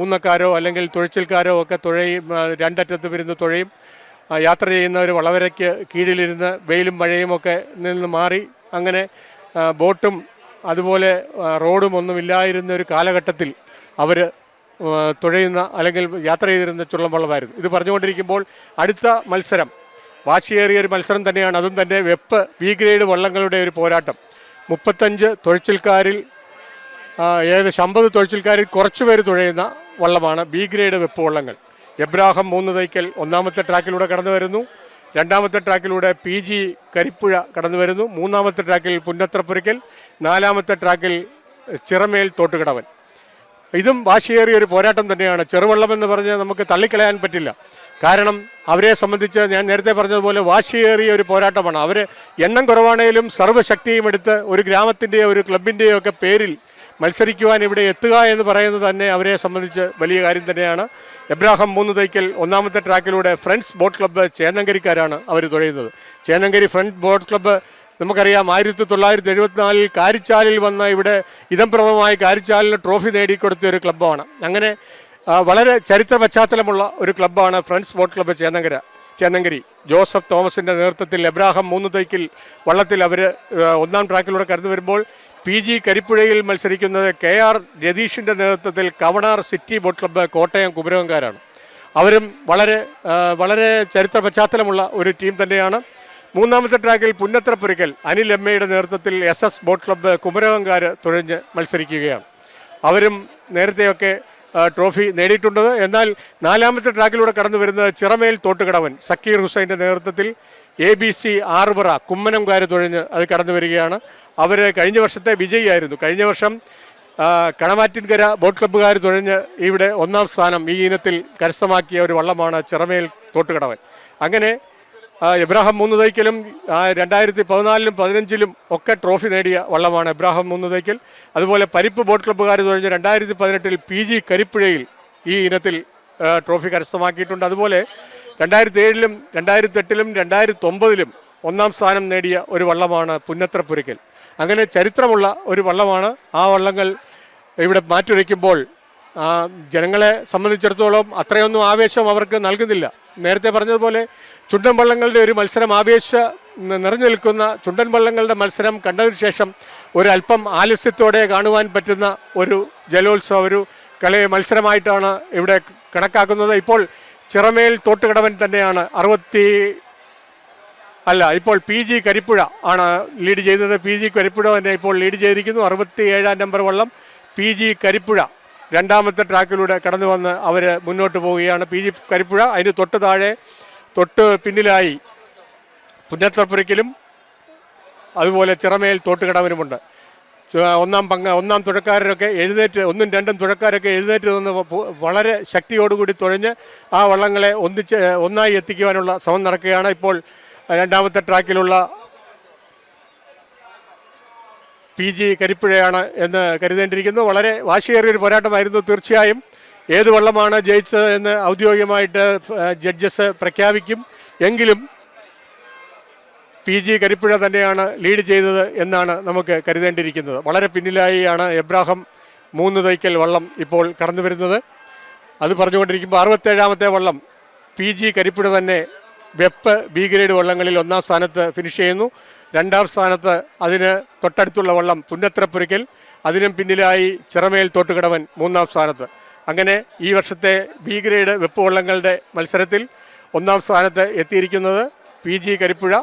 ഊന്നക്കാരോ അല്ലെങ്കിൽ തുഴച്ചിൽക്കാരോ ഒക്കെ തുഴയും രണ്ടറ്റത്ത് വരുന്ന തുഴയും. യാത്ര ചെയ്യുന്നവർ വളവരയ്ക്ക് കീഴിലിരുന്ന് വെയിലും മഴയും ഒക്കെ നിന്ന് മാറി അങ്ങനെ ബോട്ടും അതുപോലെ റോഡും ഒന്നും ഇല്ലായിരുന്ന ഒരു കാലഘട്ടത്തിൽ അവർ തുഴയുന്ന അല്ലെങ്കിൽ യാത്ര ചെയ്തിരുന്ന ചുള്ളംവള്ളമായിരുന്നു ഇത് പറഞ്ഞുകൊണ്ടിരിക്കുമ്പോൾ അടുത്ത മത്സരം വാശിയേറിയ ഒരു മത്സരം തന്നെയാണ്. അതും തന്നെ വെപ്പ് വി ഗ്രേഡ് വള്ളങ്ങളുടെ ഒരു പോരാട്ടം. മുപ്പത്തഞ്ച് തുഴച്ചിൽക്കാരിൽ ഏകദേശം അമ്പത് കുറച്ച് പേര് തുഴയുന്ന വള്ളമാണ് ബി ഗ്രേഡ് വെപ്പ് വള്ളങ്ങൾ. എബ്രാഹം മൂന്ന് തൈക്കൽ ഒന്നാമത്തെ ട്രാക്കിലൂടെ കടന്നു വരുന്നു. രണ്ടാമത്തെ ട്രാക്കിലൂടെ പി ജി കരിപ്പുഴ കടന്നു വരുന്നു. മൂന്നാമത്തെ ട്രാക്കിൽ പുന്നത്രപ്പുരയ്ക്കൽ നാലാമത്തെ ട്രാക്കിൽ ചിറമേൽ തോട്ടുകടവൻ. ഇതും വാശിയേറിയ ഒരു പോരാട്ടം തന്നെയാണ്. ചെറുവള്ളം എന്ന് പറഞ്ഞ് നമുക്ക് തള്ളിക്കളയാൻ പറ്റില്ല. കാരണം അവരെ സംബന്ധിച്ച് ഞാൻ നേരത്തെ പറഞ്ഞതുപോലെ വാശിയേറിയ ഒരു പോരാട്ടമാണ്. അവർ എണ്ണം കുറവാണേലും സർവശക്തിയും എടുത്ത് ഒരു ഗ്രാമത്തിന്റെയോ ഒരു ക്ലബിന്റെയോ ഒക്കെ പേരിൽ മത്സരിക്കുവാൻ ഇവിടെ എത്തുക എന്ന് പറയുന്നത് തന്നെ അവരെ സംബന്ധിച്ച് വലിയ കാര്യം തന്നെയാണ്. എബ്രാഹം മൂന്ന് തൈക്കൽ ഒന്നാമത്തെ ട്രാക്കിലൂടെ ഫ്രണ്ട്സ് ബോട്ട് ക്ലബ്ബ് ചേന്നങ്കരിക്കാരാണ് അവർ തുഴയുന്നത്. ചേന്നങ്കരി ഫ്രണ്ട് ബോട്ട് ക്ലബ്ബ് നമുക്കറിയാം ആയിരത്തി തൊള്ളായിരത്തി എഴുപത്തിനാലിൽ കാരിച്ചാലിൽ വന്ന ഇവിടെ ഇതംപ്രദമായി കാരിച്ചാലിന് ട്രോഫി നേടിക്കൊടുത്ത ഒരു ക്ലബ്ബാണ്. അങ്ങനെ വളരെ ചരിത്ര പശ്ചാത്തലമുള്ള ഒരു ക്ലബ്ബാണ് friends boat club Chennankara Chennankari. Joseph തോമസിന്റെ നേതൃത്വത്തിൽ എബ്രാഹം മൂന്ന് തൈക്കിൽ വള്ളത്തിൽ അവർ ഒന്നാം ട്രാക്കിലൂടെ കടന്നു വരുമ്പോൾ പി ജി കരിപ്പുഴയിൽ മത്സരിക്കുന്നത് കെ ആർ രതീഷിന്റെ നേതൃത്വത്തിൽ Kavanar city boat club Kottayam കുമരകംകാരാണ്. അവരും വളരെ വളരെ ചരിത്ര പശ്ചാത്തലമുള്ള ഒരു ടീം തന്നെയാണ്. മൂന്നാമത്തെ ട്രാക്കിൽ പുന്നത്രപ്പുരയ്ക്കൽ അനിൽ എം എയുടെ നേതൃത്വത്തിൽ എസ് എസ് ബോട്ട് ക്ലബ്ബ് കുമരകംകാർ തുഴഞ്ഞ് മത്സരിക്കുകയാണ്. അവരും നേരത്തെയൊക്കെ ട്രോഫി നേടിയിട്ടുണ്ട്. എന്നാൽ നാലാമത്തെ ട്രാക്കിലൂടെ കടന്നു വരുന്നത് ചിറമേൽ തോട്ടുകടവൻ സക്കീർ ഹുസൈന്റെ നേതൃത്വത്തിൽ എ ബി സി ആറുപറ കുമ്മനംകാർ തുഴഞ്ഞ് അത് കടന്നു വരികയാണ്. അവർ കഴിഞ്ഞ വർഷത്തെ വിജയിയായിരുന്നു. കഴിഞ്ഞ വർഷം കണമാറ്റിൻകര ബോട്ട് ക്ലബ്ബുകാർ തുഴഞ്ഞ് ഇവിടെ ഒന്നാം സ്ഥാനം ഈ ഇനത്തിൽ കരസ്ഥമാക്കിയ ഒരു വള്ളമാണ് ചിറമേൽ തോട്ടുകടവൻ. അങ്ങനെ എബ്രാഹം മൂന്ന് തൈക്കലും രണ്ടായിരത്തി പതിനാലിലും പതിനഞ്ചിലും ഒക്കെ ട്രോഫി നേടിയ വള്ളമാണ് എബ്രാഹം മൂന്ന് തൈക്കൽ അതുപോലെ പരിപ്പ് ബോട്ട് ക്ലബ്ബുകാർ തുഴഞ്ഞ് രണ്ടായിരത്തി പതിനെട്ടിൽ പി ജി കരിപ്പുഴയിൽ ഈ ഇനത്തിൽ ട്രോഫി കരസ്ഥമാക്കിയിട്ടുണ്ട്. അതുപോലെ രണ്ടായിരത്തി ഏഴിലും രണ്ടായിരത്തി എട്ടിലും രണ്ടായിരത്തി ഒമ്പതിലും ഒന്നാം സ്ഥാനം നേടിയ ഒരു വള്ളമാണ് പുന്നത്രപ്പുരയ്ക്കൽ അങ്ങനെ ചരിത്രമുള്ള ഒരു വള്ളമാണ് ആ വള്ളങ്ങൾ ഇവിടെ മാറ്റുരയ്ക്കുമ്പോൾ ജനങ്ങളെ സംബന്ധിച്ചിടത്തോളം അത്രയൊന്നും ആവേശം അവർക്ക് നൽകുന്നില്ല. നേരത്തെ പറഞ്ഞതുപോലെ ചുണ്ടൻ വള്ളങ്ങളുടെ ഒരു മത്സരം ആവേശ നിറഞ്ഞു നിൽക്കുന്ന ചുണ്ടൻ വള്ളങ്ങളുടെ മത്സരം കണ്ടതിന് ശേഷം ഒരല്പം ആലസ്യത്തോടെ കാണുവാൻ പറ്റുന്ന ഒരു ജലോത്സവ ഒരു കളി മത്സരമായിട്ടാണ് ഇവിടെ കണക്കാക്കുന്നത്. ഇപ്പോൾ ചിറമേൽ തോട്ടുകടവൻ തന്നെയാണ്. അറുപത്തി അല്ല ഇപ്പോൾ പി ജി കരിപ്പുഴ ആണ് ലീഡ് ചെയ്തത്. പി ജി കരിപ്പുഴ തന്നെ ഇപ്പോൾ ലീഡ് ചെയ്തിരിക്കുന്നു. അറുപത്തി ഏഴാം നമ്പർ വള്ളം പി ജി കരിപ്പുഴ രണ്ടാമത്തെ ട്രാക്കിലൂടെ കടന്നു വന്ന് അവർ മുന്നോട്ട് പോവുകയാണ്. പി ജി കരിപ്പുഴ അതിന് തൊട്ട് താഴെ തൊട്ട് പിന്നിലായി പുന്നത്തപ്പുരയ്ക്കലും അതുപോലെ ചിറമേൽ തോട്ടുകടവനുമുണ്ട്. ഒന്നാം പങ്ക ഒന്നാം തുഴക്കാരൊക്കെ എഴുന്നേറ്റ് ഒന്നും രണ്ടും തുഴക്കാരൊക്കെ എഴുന്നേറ്റ് നിന്ന് വളരെ ശക്തിയോടുകൂടി തുഴഞ്ഞ് ആ വള്ളങ്ങളെ ഒന്നിച്ച് ഒന്നായി എത്തിക്കുവാനുള്ള ശ്രമം നടക്കുകയാണ്. ഇപ്പോൾ രണ്ടാമത്തെ ട്രാക്കിലുള്ള പി ജി കരിപ്പുഴയാണ് എന്ന് കരുതേണ്ടിയിരിക്കുന്നു. വളരെ വാശിയേറിയൊരു പോരാട്ടമായിരുന്നു തീർച്ചയായും. ഏത് വള്ളമാണ് ജയിച്ചത് എന്ന് ഔദ്യോഗികമായിട്ട് ജഡ്ജസ് പ്രഖ്യാപിക്കും. എങ്കിലും പി ജി കരിപ്പുഴ തന്നെയാണ് ലീഡ് ചെയ്തത് എന്നാണ് നമുക്ക് കരുതേണ്ടിയിരിക്കുന്നത്. വളരെ പിന്നിലായിയാണ് എബ്രാഹം മൂന്ന് തൈക്കൽ വള്ളം ഇപ്പോൾ കടന്നു വരുന്നത്. അത് പറഞ്ഞുകൊണ്ടിരിക്കുമ്പോൾ അറുപത്തേഴാമത്തെ വള്ളം പി ജി കരിപ്പുഴ തന്നെ വെപ്പ് ബി ഗ്രേഡ് വള്ളങ്ങളിൽ ഒന്നാം സ്ഥാനത്ത് ഫിനിഷ് ചെയ്യുന്നു. രണ്ടാം സ്ഥാനത്ത് അതിന് തൊട്ടടുത്തുള്ള വള്ളം പുന്നത്രപ്പുരയ്ക്കൽ അതിനും പിന്നിലായി ചിറമേൽ തോട്ടുകടവൻ മൂന്നാം സ്ഥാനത്ത്. അങ്ങനെ ഈ വർഷത്തെ ബി ഗ്രേഡ് വെപ്പ് വള്ളങ്ങളുടെ മത്സരത്തിൽ ഒന്നാം സ്ഥാനത്ത് എത്തിയിരിക്കുന്നത് പി ജി കരിപ്പുഴ.